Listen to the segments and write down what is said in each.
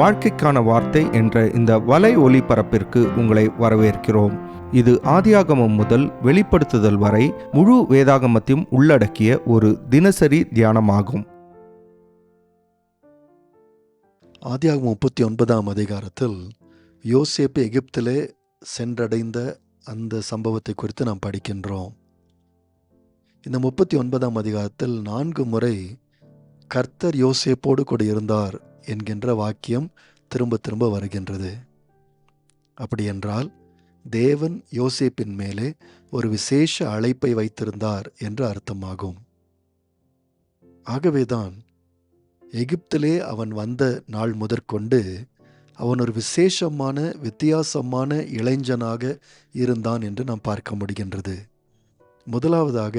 வாழ்க்கைக்கான வார்த்தை என்ற இந்த வலை ஒளிபரப்பிற்கு உங்களை வரவேற்கிறோம். இது ஆதியாகமம் முதல் வெளிப்படுத்துதல் வரை முழு வேதாகமத்தையும் உள்ளடக்கிய ஒரு தினசரி தியானமாகும். ஆதியாகமம் முப்பத்தி ஒன்பதாம் அதிகாரத்தில் யோசேப்பு எகிப்திலே சென்றடைந்த அந்த சம்பவத்தை குறித்து நாம் படிக்கின்றோம். இந்த முப்பத்தி ஒன்பதாம் அதிகாரத்தில் நான்கு முறை கர்த்தர் யோசேப்போடு கூட இருந்தார். என்கின்ற வாக்கியம் திரும்ப திரும்ப வருகின்றது. அப்படியென்றால் தேவன் யோசேப்பின் மேலே ஒரு விசேஷ அழைப்பை வைத்திருந்தார் என்று அர்த்தமாகும். ஆகவேதான் எகிப்திலே அவன் வந்த நாள் முதற்கொண்டு அவன் ஒரு விசேஷமான வித்தியாசமான இளைஞனாக இருந்தான் என்று நாம் பார்க்க முடிகின்றது. முதலாவதாக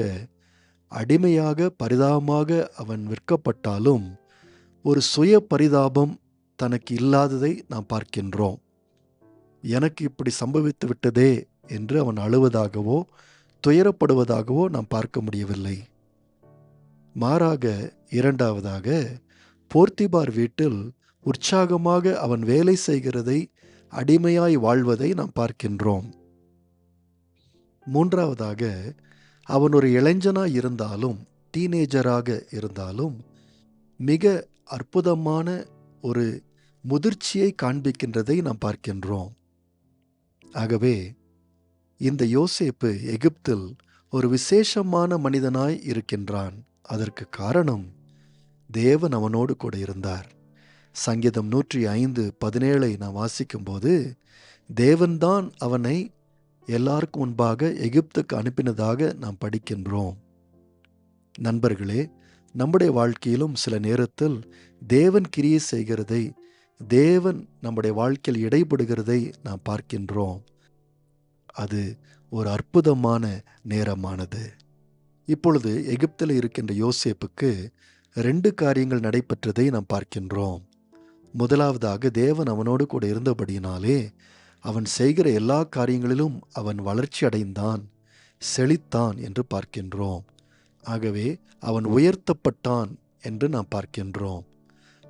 அடிமையாக பரிதாபமாக அவன் விற்கப்பட்டாலும் ஒரு சுய பரிதாபம் தனக்கு இல்லாததை நாம் பார்க்கின்றோம். எனக்கு இப்படி சம்பவித்து விட்டதே என்று அவன் அழுவதாகவோ துயரப்படுவதாகவோ நாம் பார்க்க முடியவில்லை. மாறாக இரண்டாவதாக போர்த்திபார் வீட்டில் உற்சாகமாக அவன் வேலை செய்கிறதை அடிமையாய் வாழ்வதை நாம் பார்க்கின்றோம். மூன்றாவதாக அவன் ஒரு இளைஞனாய் இருந்தாலும் டீனேஜராக இருந்தாலும் மிக அற்புதமான ஒரு முதிர்ச்சியை காண்பிக்கின்றதை நாம் பார்க்கின்றோம். ஆகவே இந்த யோசேப்பு எகிப்தில் ஒரு விசேஷமான மனிதனாய் இருக்கின்றான். அதற்கு காரணம் தேவன் அவனோடு கூட இருந்தார். சங்கீதம் நூற்றி ஐந்து பதினேழை நான் வாசிக்கும்போது தேவன்தான் அவனை எல்லாருக்கும் முன்பாக எகிப்துக்கு அனுப்பினதாக நாம் படிக்கின்றோம். நண்பர்களே நம்முடைய வாழ்க்கையிலும் சில நேரத்தில் தேவன் கிரியை செய்கிறதை தேவன் நம்முடைய வாழ்க்கையில் இடைபடுகிறதை நாம் பார்க்கின்றோம். அது ஒரு அற்புதமான நேரமானது. இப்பொழுது எகிப்தில் இருக்கின்ற யோசேப்புக்கு ரெண்டு காரியங்கள் நடைபெற்றதை நாம் பார்க்கின்றோம். முதலாவதாக தேவன் அவனோடு கூட இருந்தபடியினாலே அவன் செய்கிற எல்லா காரியங்களிலும் அவன் வளர்ச்சி அடைந்தான் செழித்தான் என்று பார்க்கின்றோம். ஆகவே அவன் உயர்த்தப்பட்டான் என்று நாம் பார்க்கின்றோம்.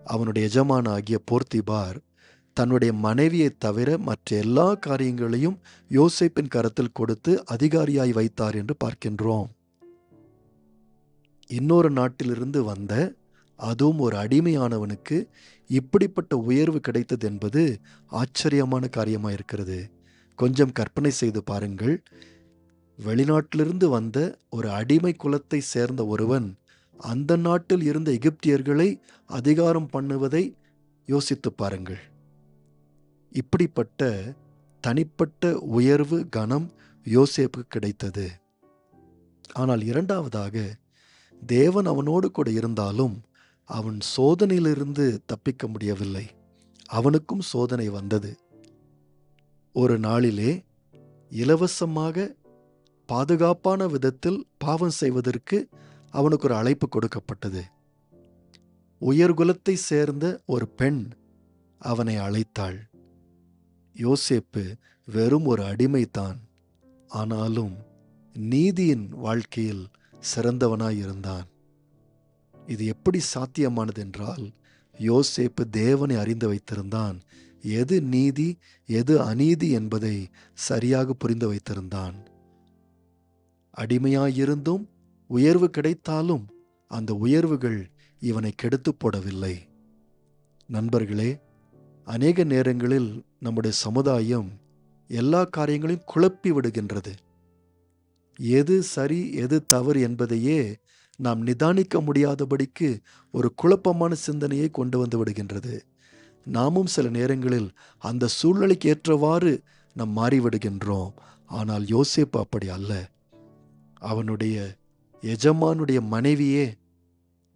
அவனுடைய எஜமான ஆகிய போர்த்திபார் தன்னுடைய மனைவியை தவிர மற்ற எல்லா காரியங்களையும் யோசிப்பின் கரத்தில் கொடுத்து அதிகாரியாய் வைத்தார் என்று பார்க்கின்றோம். இன்னொரு நாட்டிலிருந்து வந்த அதுவும் ஒரு அடிமையானவனுக்கு இப்படிப்பட்ட உயர்வு கிடைத்தது என்பது ஆச்சரியமான காரியமாக இருக்கிறது கொஞ்சம் கற்பனை செய்து பாருங்கள். வெளிநாட்டிலிருந்து வந்த ஒரு அடிமை குலத்தை சேர்ந்த ஒருவன் அந்த நாட்டில் இருந்த எகிப்தியர்களை அதிகாரம் பண்ணுவதை யோசித்து பாருங்கள். இப்படிப்பட்ட தனிப்பட்ட உயர்வு கணம் யோசேப்புக்கு கிடைத்தது. ஆனால் இரண்டாவதாக தேவன் அவனோடு கூட இருந்தாலும் அவன் சோதனையிலிருந்து தப்பிக்க முடியவில்லை. அவனுக்கும் சோதனை வந்தது. ஒரு நாளிலே இலவசமாக பாதுகாப்பான விதத்தில் பாவம் செய்வதற்கு அவனுக்கு ஒரு அழைப்பு கொடுக்கப்பட்டது. உயர்குலத்தை சேர்ந்த ஒரு பெண் அவனை அழைத்தாள். யோசேப்பு வெறும் ஒரு அடிமைதான். ஆனாலும் நீதியின் வாழ்க்கையில் சிறந்தவனாயிருந்தான் இது எப்படி சாத்தியமானது என்றால் யோசேப்பு தேவனை அறிந்து வைத்திருந்தான். எது நீதி எது அநீதி என்பதை சரியாக புரிந்து வைத்திருந்தான். அடிமையாயிருந்தும் உயர்வு கிடைத்தாலும் அந்த உயர்வுகள் இவனை கெடுத்து போடவில்லை. நண்பர்களே அநேக நேரங்களில் நம்முடைய சமுதாயம் எல்லா காரியங்களையும் குழப்பி விடுகின்றது. எது சரி எது தவறு என்பதையே நாம் நிதானிக்க முடியாதபடிக்கு ஒரு குழப்பமான சிந்தனையை கொண்டு வந்து விடுகின்றது. நாமும் சில நேரங்களில் அந்த சூழ்நிலைக்கு ஏற்றவாறு நாம் மாறிவிடுகின்றோம். ஆனால் யோசிப்பு அப்படி அல்ல. அவனுடைய எஜமானுடைய மனைவியே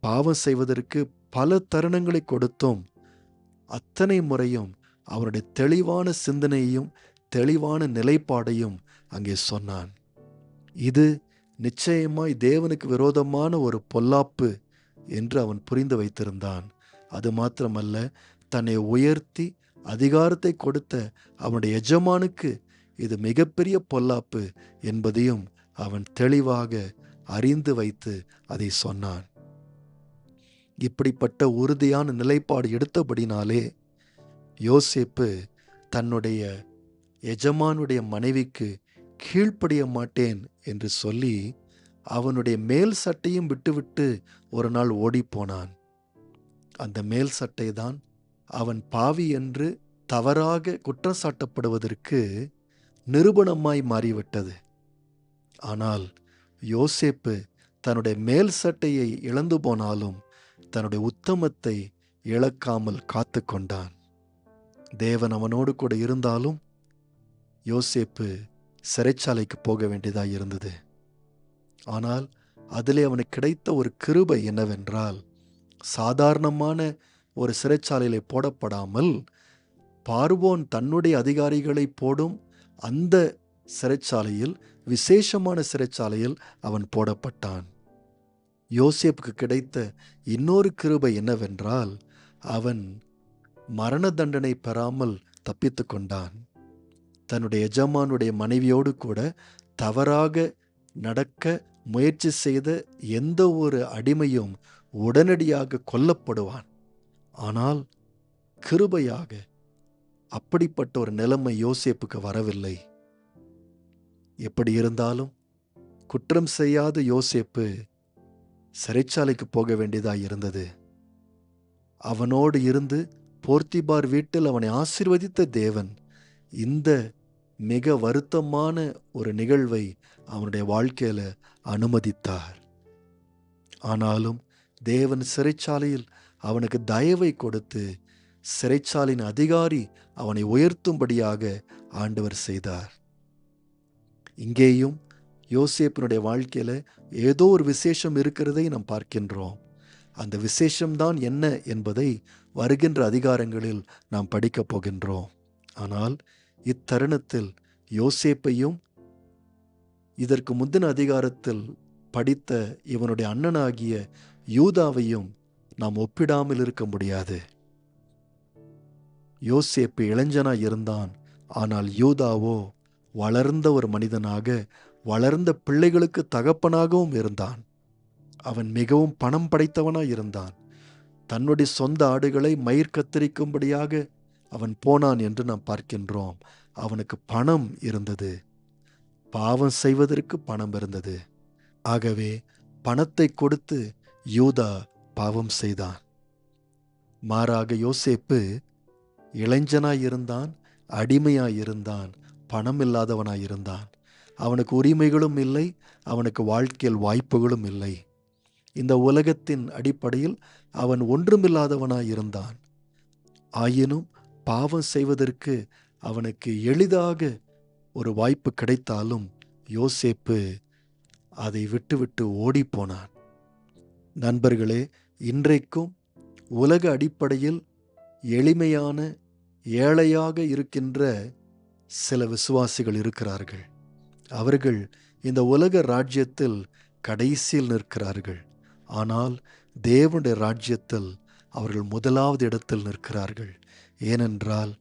பாவம் செய்வதற்கு பல தருணங்களை கொடுத்தும் அத்தனை முறையும் அவனுடைய தெளிவான சிந்தனையையும் தெளிவான நிலைப்பாடையும் அங்கே சொன்னான். இது நிச்சயமாய் தேவனுக்கு விரோதமான ஒரு பொல்லாப்பு என்று அவன் புரிந்து வைத்திருந்தான். அது மாத்திரமல்ல தன்னை உயர்த்தி அதிகாரத்தை கொடுத்த அவனுடைய எஜமானுக்கு இது மிகப்பெரிய பொல்லாப்பு என்பதையும் அவன் தெளிவாக அறிந்து வைத்து அதை சொன்னான். இப்படிப்பட்ட உறுதியான நிலைப்பாடு எடுத்தபடினாலே யோசேப்பு தன்னுடைய எஜமானுடைய மனைவிக்கு கீழ்ப்படிய மாட்டேன் என்று சொல்லி அவனுடைய மேல் சட்டையும் விட்டுவிட்டு ஒரு நாள் ஓடிப்போனான். அந்த மேல் சட்டை தான் அவன் பாவி என்று தவறாக குற்றம் சாட்டப்படுவதற்கு நிரூபணமாய் மாறிவிட்டது. ஆனால் யோசேப்பு தன்னுடைய மேல் சட்டையை இழந்து போனாலும் தன்னுடைய உத்தமத்தை இழக்காமல் காத்து கொண்டான் தேவன் அவனோடு கூட இருந்தாலும் யோசேப்பு சிறைச்சாலைக்கு போக வேண்டியதாக இருந்தது. ஆனால் அதிலே அவனுக்கு கிடைத்த ஒரு கிருபை என்னவென்றால் சாதாரணமான ஒரு சிறைச்சாலையிலே போடப்படாமல் பார்வோன் தன்னுடைய அதிகாரிகளை போடும் அந்த சிறைச்சாலையில் விசேஷமான சிறைச்சாலையில் அவன் போடப்பட்டான். யோசேப்புக்கு கிடைத்த இன்னொரு கிருபை என்னவென்றால் அவன் மரண தண்டனை பெறாமல் தப்பித்து கொண்டான். தன்னுடைய எஜமானுடைய மனைவியோடு கூட தவறாக நடக்க முயற்சி செய்த எந்த ஒரு அடிமையும் உடனடியாக கொல்லப்படுவான். ஆனால் கிருபையாக அப்படிப்பட்ட ஒரு நிலைமை யோசேப்புக்கு வரவில்லை. எப்படி இருந்தாலும் குற்றம் செய்யாத யோசேப்பு சிறைச்சாலைக்கு போக வேண்டியதாக இருந்தது. அவனோடு இருந்து போர்த்திபார் வீட்டில் அவனை ஆசிர்வதித்த தேவன் இந்த மிக வருத்தமான ஒரு நிகழ்வை அவனுடைய வாழ்க்கையில் அனுமதித்தார். ஆனாலும் தேவன் சிறைச்சாலையில் அவனுக்கு தயவை கொடுத்து சிறைச்சாலின் அதிகாரி அவனை உயர்த்தும்படியாக ஆண்டவர் செய்தார். இங்கேயும் யோசேப்பினுடைய வாழ்க்கையில ஏதோ ஒரு விசேஷம் இருக்கிறதை நாம் பார்க்கின்றோம். அந்த விசேஷம்தான் என்ன என்பதை வருகின்ற அதிகாரங்களில் நாம் படிக்கப் போகின்றோம். ஆனால் இத்தருணத்தில் யோசேப்பையும் இதற்கு முந்தின அதிகாரத்தில் படித்த இவனுடைய அண்ணனாகிய யூதாவையும் நாம் ஒப்பிடாமல் இருக்க முடியாது. யோசேப்பு இளைஞனாய் இருந்தான். ஆனால் யூதாவோ வளர்ந்த ஒரு மனிதனாக வளர்ந்த பிள்ளைகளுக்கு தகப்பனாகவும் இருந்தான். அவன் மிகவும் பணம் படைத்தவனாய் இருந்தான். தன்னுடைய சொந்த ஆடுகளை மயிர் கத்தரிக்கும்படியாக அவன் போனான் என்று நாம் பார்க்கின்றோம். அவனுக்கு பணம் இருந்தது. பாவம் செய்வதற்கு பணம் இருந்தது. ஆகவே பணத்தை கொடுத்து யூதா பாவம் செய்தான். மாறாக யோசேப்பு இளைஞனாயிருந்தான் அடிமையாயிருந்தான் பணம் இல்லாதவனாயிருந்தான் அவனுக்கு உரிமைகளும் இல்லை அவனுக்கு வாழ்க்கையில் வாய்ப்புகளும் இல்லை. இந்த உலகத்தின் அடிப்படையில் அவன் ஒன்றுமில்லாதவனாயிருந்தான். ஆயினும் பாவம் செய்வதற்கு அவனுக்கு எளிதாக ஒரு வாய்ப்பு கிடைத்தாலும் யோசேப்பு அதை விட்டுவிட்டு ஓடிப்போனான். நண்பர்களே இன்றைக்கும் உலக அடிப்படையில் எளிமையான ஏழையாக இருக்கின்ற சில விசுவாசிகள் இருக்கிறார்கள். அவர்கள் இந்த உலக ராஜ்யத்தில் கடைசியில் நிற்கிறார்கள். ஆனால் தேவனுடைய ராஜ்யத்தில் அவர்கள் முதலாவது இடத்தில் நிற்கிறார்கள். ஏனென்றால்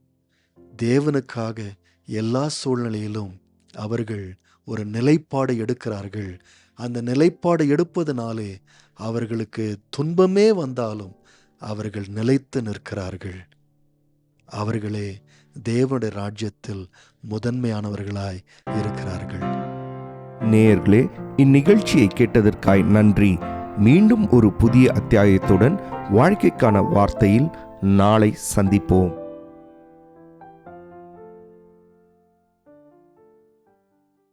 தேவனுக்காக எல்லா சூழ்நிலையிலும் அவர்கள் ஒரு நிலைப்பாடு எடுக்கிறார்கள். அந்த நிலைப்பாடு எடுப்பதனாலே அவர்களுக்கு துன்பமே வந்தாலும் அவர்கள் நிலைத்து நிற்கிறார்கள். அவர்களே தேவனுடைய ராஜ்யத்தில் முதன்மையானவர்களாய் இருக்கிறார்கள். நேயர்களே இந்நிகழ்ச்சியை கேட்டதற்காய் நன்றி. மீண்டும் ஒரு புதிய அத்தியாயத்துடன் வாழ்க்கைக்கான வார்த்தையில் நாளை சந்திப்போம்.